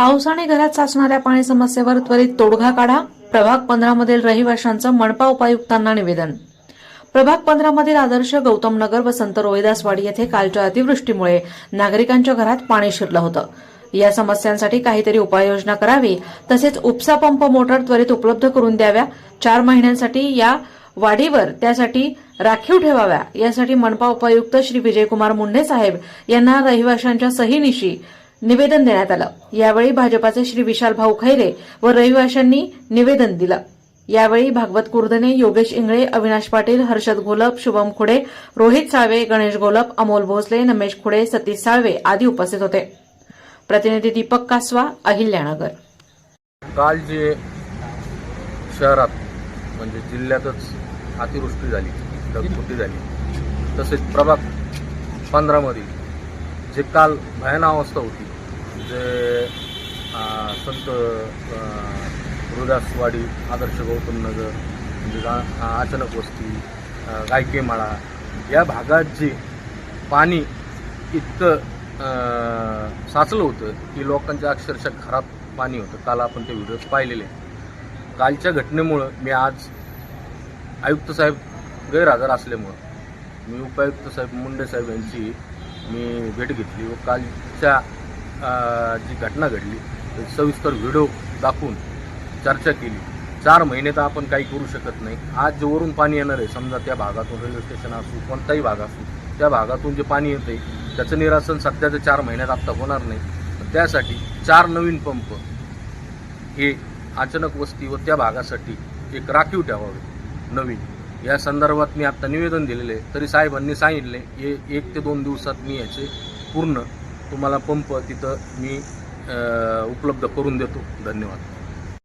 पावसाने घरात साचणाऱ्या पाणी समस्येवर त्वरित तोडगा काढा. प्रभाग पंधरा मधील रहिवाशांचं मनपा उपायुक्तांना निवेदन. प्रभाग पंधरा मधील आदर्श गौतम नगर व संत रोहिदासवाडी येथे कालच्या अतिवृष्टीमुळे नागरिकांच्या घरात पाणी शिरलं होतं. या समस्यांसाठी काहीतरी उपाययोजना करावी तसेच उपसा पंप मोटर त्वरित उपलब्ध करून द्याव्या. चार महिन्यांसाठी या वाढीवर त्यासाठी राखीव ठेवाव्या. यासाठी मनपा उपायुक्त श्री विजयकुमार मुंडे साहेब यांना रहिवाशांच्या सहीनिशी निवेदन देण्यात आलं. यावेळी भाजपाचे श्री विशाल भाऊ खैरे व रहिवाशांनी निवेदन दिलं. यावेळी भागवत कुर्दने योगेश इंगळे अविनाश पाटील हर्षद घोलप शुभम खुडे रोहित साळवे गणेश घोलप अमोल भोसले नमेश खुडे सतीश साळवे आदी उपस्थित होते. प्रतिनिधी दीपक कासवा अहिल्यानगर. काल जे शहरात म्हणजे जिल्ह्यातच अतिवृष्टी झाली ढगफुटी झाली तसेच प्रभाग पंधरामध्ये जे काल भयानावस्था होती जे संत अं, रुदासवाडी आदर्श गौतम नगर म्हणजे अचानक वस्ती गायकेमाळा या भागात जे पाणी इतकं साचलं होतं की लोकांच्या अक्षरशः खराब पाणी होतं. काल आपण ते व्हिडिओज पाहिलेले. कालच्या घटनेमुळं मी आज आयुक्त साहेब गैरहजर असल्यामुळं मी उपायुक्त साहेब मुंडे साहेब यांची मी भेट घेतली व कालच्या जी घटना घडली सविस्तर व्हिडिओ दाखवून चर्चा केली. चार महिने तर आपण काही करू शकत नाही. आज जे वरून पाणी येणार आहे समजा त्या भागातून रेल्वे स्टेशन असू कोणताही भाग असू त्या भागातून जे पाणी येतं आहे त्याचं निरासन सध्याच्या चार महिन्यात आत्ता होणार नाही. त्यासाठी चार नवीन पंप हे अचानक वस्ती व त्या भागासाठी एक राखीव ठेवावे नवीन. या संदर्भात मी आत्ता निवेदन दिलेले आहे. तरी साहेबांनी सांगितले हे एक ते दोन दिवसात मी याचे पूर्ण तुम्हाला पंप तिथं मी उपलब्ध करून देतो. धन्यवाद.